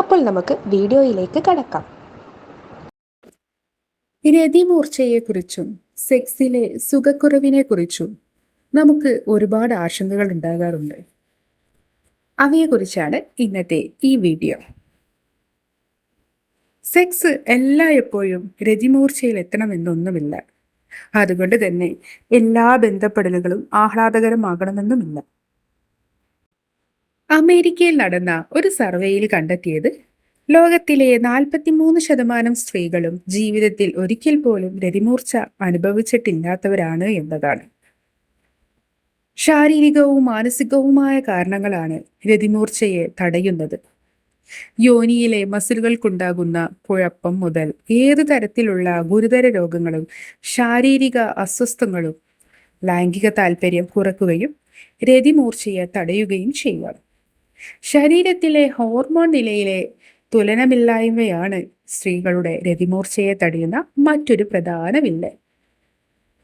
അപ്പോൾ നമുക്ക് വീഡിയോയിലേക്ക് കടക്കാം. രതിമൂർച്ചയെക്കുറിച്ചും സെക്സിലെ സുഖക്കുറവിനെക്കുറിച്ചും നമുക്ക് ഒരുപാട് ആശങ്കകൾ ഉണ്ടാകാറുണ്ട്. അവയെക്കുറിച്ചാണ് ഇന്നത്തെ ഈ വീഡിയോ. സെക്സ് എല്ലായ്പ്പോഴും രതിമൂർച്ചയിൽ എത്തണമെന്നൊന്നുമില്ല. അതുകൊണ്ട് തന്നെ എല്ലാ ബന്ധപ്പെടലുകളും ആഹ്ലാദകരമാകണമെന്നുമില്ല. അമേരിക്കയിൽ നടന്ന ഒരു സർവേയിൽ കണ്ടെത്തിയത് ലോകത്തിലെ നാൽപ്പത്തിമൂന്ന് ശതമാനം സ്ത്രീകളും ജീവിതത്തിൽ ഒരിക്കൽ പോലും രതിമൂർച്ച അനുഭവിച്ചിട്ടില്ലാത്തവരാണ് എന്നതാണ്. ശാരീരികവും മാനസികവുമായ കാരണങ്ങളാണ് രതിമൂർച്ചയെ തടയുന്നത്. യോനിയിലെ മസിലുകൾക്കുണ്ടാകുന്ന കുഴപ്പം മുതൽ ഏതു തരത്തിലുള്ള ഗുരുതര രോഗങ്ങളും ശാരീരിക അസ്വസ്ഥങ്ങളും ലൈംഗിക താല്പര്യം കുറക്കുകയും രതിമൂർച്ചയെ തടയുകയും ചെയ്യുക ശരീരത്തിലെ ഹോർമോൺ നിലയിലെ തുലനമില്ലായ്മയാണ് സ്ത്രീകളുടെ രതിമൂർച്ചയെ തടയുന്ന മറ്റൊരു പ്രധാന വില്ലൻ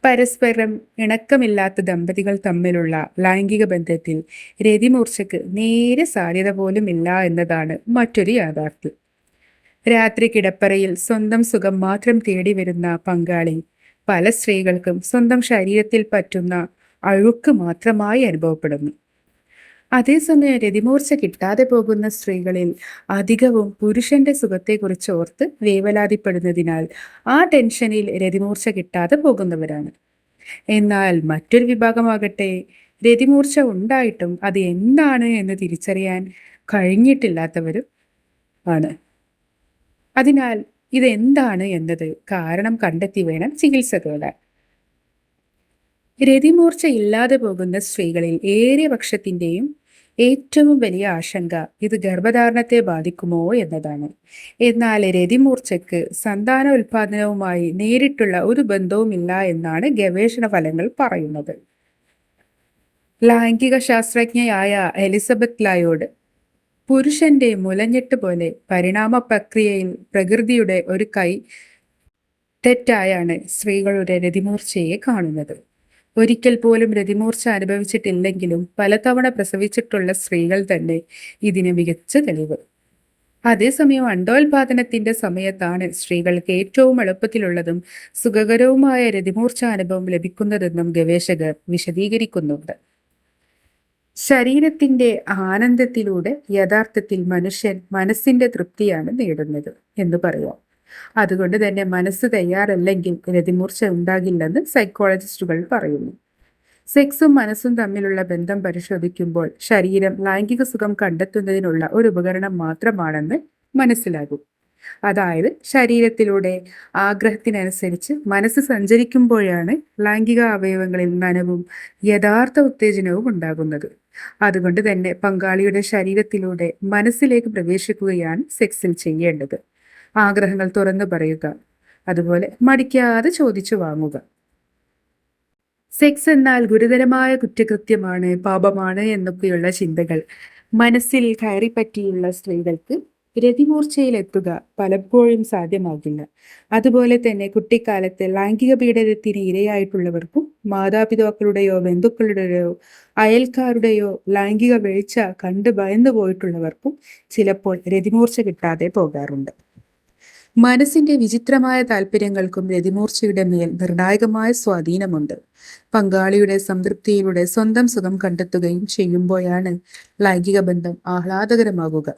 പരസ്പരം ഇണക്കമില്ലാത്ത ദമ്പതികൾ തമ്മിലുള്ള ലൈംഗിക ബന്ധത്തിൽ രതിമൂർച്ചയ്ക്ക് നേരെ സാധ്യത പോലും ഇല്ല എന്നതാണ് മറ്റൊരു യാഥാർത്ഥ്യം. രാത്രി കിടപ്പറയിൽ സ്വന്തം സുഖം മാത്രം തേടി വരുന്ന പങ്കാളി പല സ്ത്രീകൾക്കും സ്വന്തം ശരീരത്തിൽ പറ്റുന്ന അഴുക്ക് മാത്രമായി അനുഭവപ്പെടുന്നു. അതേസമയം രതിമൂർച്ച കിട്ടാതെ പോകുന്ന സ്ത്രീകളിൽ അധികവും പുരുഷന്റെ സുഖത്തെക്കുറിച്ച് ഓർത്ത് വേവലാതിപ്പെടുന്നതിനാൽ ആ ടെൻഷനിൽ രതിമൂർച്ച കിട്ടാതെ പോകുന്നവരാണ്. എന്നാൽ മറ്റൊരു വിഭാഗമാകട്ടെ രതിമൂർച്ച ഉണ്ടായിട്ടും അത് എന്താണ് എന്ന് തിരിച്ചറിയാൻ കഴിഞ്ഞിട്ടില്ലാത്തവരും ആണ്. അതിനാൽ ഇതെന്താണ് എന്നത് കാരണം കണ്ടെത്തി വേണം ചികിത്സ തേടാൻ രതിമൂർച്ച ഇല്ലാതെ പോകുന്ന സ്ത്രീകളിൽ ഏറിയ പക്ഷത്തിന്റെയും ഏറ്റവും വലിയ ആശങ്ക ഇത് ഗർഭധാരണത്തെ ബാധിക്കുമോ എന്നതാണ്. എന്നാൽ രതിമൂർച്ചയ്ക്ക് സന്താന ഉൽപാദനവുമായി നേരിട്ടുള്ള ഒരു ബന്ധവുമില്ല എന്നാണ് ഗവേഷണ ഫലങ്ങൾ പറയുന്നത്. ലൈംഗിക ശാസ്ത്രജ്ഞയായ എലിസബത്ത് ലായോഡ് പുരുഷന്റെ മുലഞ്ഞെട്ട് പോലെ പരിണാമ പ്രക്രിയയിൽ പ്രകൃതിയുടെ ഒരു കൈ തെറ്റായാണ് സ്ത്രീകളുടെ രതിമൂർച്ചയെ കാണുന്നത്. ഒരിക്കൽ പോലും രതിമൂർച്ച അനുഭവിച്ചിട്ടില്ലെങ്കിലും പലതവണ പ്രസവിച്ചിട്ടുള്ള സ്ത്രീകൾ തന്നെ ഇതിന് മികച്ച തെളിവ്. അതേസമയം അണ്ടോത്പാദനത്തിന്റെ സമയത്താണ് സ്ത്രീകൾക്ക് ഏറ്റവും എളുപ്പത്തിലുള്ളതും സുഖകരവുമായ രതിമൂർച്ച അനുഭവം ലഭിക്കുന്നതെന്നും ഗവേഷകർ വിശദീകരിക്കുന്നുണ്ട്. ശരീരത്തിന്റെ ആനന്ദത്തിലൂടെ യഥാർത്ഥത്തിൽ മനുഷ്യൻ മനസ്സിന്റെ തൃപ്തിയാണ് നേടുന്നത് എന്ന് പറയാം. അതുകൊണ്ട് തന്നെ മനസ്സ് തയ്യാറല്ലെങ്കിൽ രതിമൂർച്ച ഉണ്ടാകില്ലെന്ന് സൈക്കോളജിസ്റ്റുകൾ പറയുന്നു. സെക്സും മനസ്സും തമ്മിലുള്ള ബന്ധം പരിശോധിക്കുമ്പോൾ ശരീരം ലൈംഗിക സുഖം കണ്ടെത്തുന്നതിനുള്ള ഒരു ഉപകരണം മാത്രമാണെന്ന് മനസ്സിലാകും. അതായത് ശരീരത്തിലൂടെ ആഗ്രഹത്തിനനുസരിച്ച് മനസ്സ് സഞ്ചരിക്കുമ്പോഴാണ് ലൈംഗിക അവയവങ്ങളിൽ നനവും യഥാർത്ഥ ഉത്തേജനവും ഉണ്ടാകുന്നത്. അതുകൊണ്ട് തന്നെ പങ്കാളിയുടെ ശരീരത്തിലൂടെ മനസ്സിലേക്ക് പ്രവേശിക്കുകയാണ് സെക്സിൽ ചെയ്യേണ്ടത്. ആഗ്രഹങ്ങൾ തുറന്നു പറയുക. അതുപോലെ മടിക്കാതെ ചോദിച്ചു വാങ്ങുക. സെക്സ് എന്നാൽ ഗുരുതരമായ കുറ്റകൃത്യമാണ് പാപമാണ് എന്നൊക്കെയുള്ള ചിന്തകൾ. മനസ്സിൽ കയറിപ്പറ്റിയുള്ള സ്ത്രീകൾക്ക് രതിമൂർച്ചയിലെത്തുക പലപ്പോഴും സാധ്യമാകില്ല. അതുപോലെ തന്നെ കുട്ടിക്കാലത്ത് ലൈംഗിക പീഡനത്തിന് ഇരയായിട്ടുള്ളവർക്കും മാതാപിതാക്കളുടെയോ ബന്ധുക്കളുടെയോ അയൽക്കാരുടെയോ ലൈംഗിക വീഴ്ച കണ്ട് ഭയന്നു പോയിട്ടുള്ളവർക്കും ചിലപ്പോൾ രതിമൂർച്ച കിട്ടാതെ പോകാറുണ്ട്. മനസ്സിന്റെ വിചിത്രമായ താല്പര്യങ്ങൾക്കും രതിമൂർച്ചയുടെ മേൽ നിർണായകമായ സ്വാധീനമുണ്ട്. പങ്കാളിയുടെ സംതൃപ്തിയിലൂടെ സ്വന്തം സുഖം കണ്ടെത്തുകയും ചെയ്യുമ്പോഴാണ് ലൈംഗിക ബന്ധം ആഹ്ലാദകരമാകുക.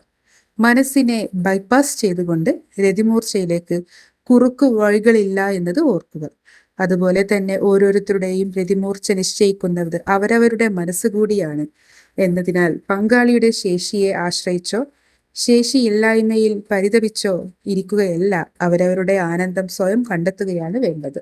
മനസ്സിനെ ബൈപ്പാസ് ചെയ്തുകൊണ്ട് രതിമൂർച്ചയിലേക്ക് കുറുക്കു വഴികളില്ല എന്നത് ഓർക്കുക. അതുപോലെ തന്നെ ഓരോരുത്തരുടെയും രതിമൂർച്ച നിശ്ചയിക്കുന്നത് അവരവരുടെ മനസ്സുകൂടിയാണ് എന്നതിനാൽ പങ്കാളിയുടെ ശേഷിയെ ആശ്രയിച്ചോ ശേഷിയില്ലായ്മയിൽ പരിതപിച്ചോ ഇരിക്കുകയല്ല. അവരവരുടെ ആനന്ദം സ്വയം കണ്ടെത്തുകയാണ് വേണ്ടത്.